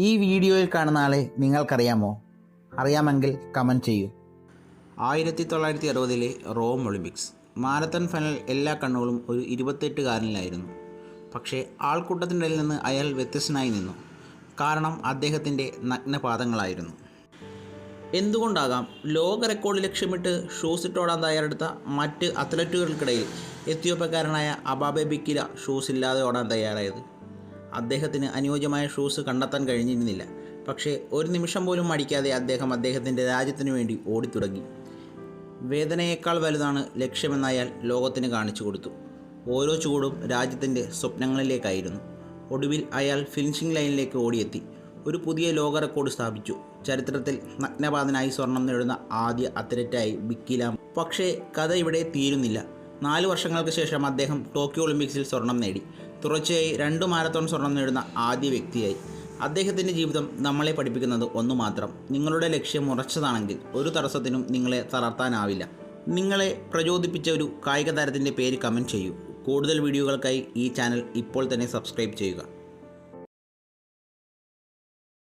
ഈ വീഡിയോയിൽ കാണുന്ന ആളെ നിങ്ങൾക്കറിയാമോ? അറിയാമെങ്കിൽ കമന്റ് ചെയ്യൂ. ആയിരത്തി തൊള്ളായിരത്തി അറുപതിലെ റോം ഒളിമ്പിക്സ്. മാരത്തൺ ഫൈനൽ എല്ലാ കണ്ണുകളും ഒരു ഇരുപത്തെട്ടുകാരനിലായിരുന്നു. പക്ഷേ ആൾക്കൂട്ടത്തിന്റെ ഇടയിൽ നിന്ന് അയാൾ വ്യത്യസ്തനായി നിന്നു. കാരണം അദ്ദേഹത്തിന്റെ നഗ്നപാദങ്ങളായിരുന്നു. എന്തുകൊണ്ടാകാം ലോക റെക്കോർഡ് ലക്ഷ്യമിട്ട് ഷൂസ് ഇട്ടോടാൻ തയ്യാറെടുത്ത മറ്റ് അത്ലറ്റുകൾക്കിടയിൽ എത്യോപ്യക്കാരനായ അബാബെ ബിക്കില ഷൂസ് ഇല്ലാതെ ഓടാൻ തയ്യാറായത്? അദ്ദേഹത്തിന് അനുയോജ്യമായ ഷൂസ് കണ്ടെത്താൻ കഴിഞ്ഞിരുന്നില്ല. പക്ഷേ ഒരു നിമിഷം പോലും മടിക്കാതെ അദ്ദേഹം അദ്ദേഹത്തിന്റെ രാജ്യത്തിനു വേണ്ടി ഓടിത്തുടങ്ങി. വേദനയേക്കാൾ വലുതാണ് ലക്ഷ്യമെന്നായാൽ ലോകത്തിന് കാണിച്ചു കൊടുത്തു. ഓരോ ചൂടും രാജ്യത്തിന്റെ സ്വപ്നങ്ങളിലേക്കായിരുന്നു. ഒടുവിൽ അയാൾ ഫിനിഷിംഗ് ലൈനിലേക്ക് ഓടിയെത്തി. ഒരു പുതിയ ലോക റെക്കോർഡ് സ്ഥാപിച്ചു. ചരിത്രത്തിൽ നഗ്നപാതനായി സ്വർണം നേടുന്ന ആദ്യ അത്ലറ്റായി ബിക്കിലാം. പക്ഷേ കഥ ഇവിടെ തീരുന്നില്ല. നാല് വർഷങ്ങൾക്ക് ശേഷം അദ്ദേഹം ടോക്കിയോ ഒളിമ്പിക്സിൽ സ്വർണം നേടി. തുടർച്ചയായി രണ്ട് മാരത്തോൺ സ്വർണം നേടുന്ന ആദ്യ വ്യക്തിയായി. അദ്ദേഹത്തിന്റെ ജീവിതം നമ്മളെ പഠിപ്പിക്കുന്നത് ഒന്നു മാത്രം നിങ്ങളുടെ ലക്ഷ്യം ഉറച്ചതാണെങ്കിൽ ഒരു തടസ്സത്തിനും നിങ്ങളെ തളർത്താനാവില്ല. നിങ്ങളെ പ്രചോദിപ്പിച്ച ഒരു കായിക താരത്തിന്റെ പേര് കമന്റ് ചെയ്യൂ. കൂടുതൽ വീഡിയോകൾക്കായി ഈ ചാനൽ ഇപ്പോൾ തന്നെ സബ്സ്ക്രൈബ് ചെയ്യുക.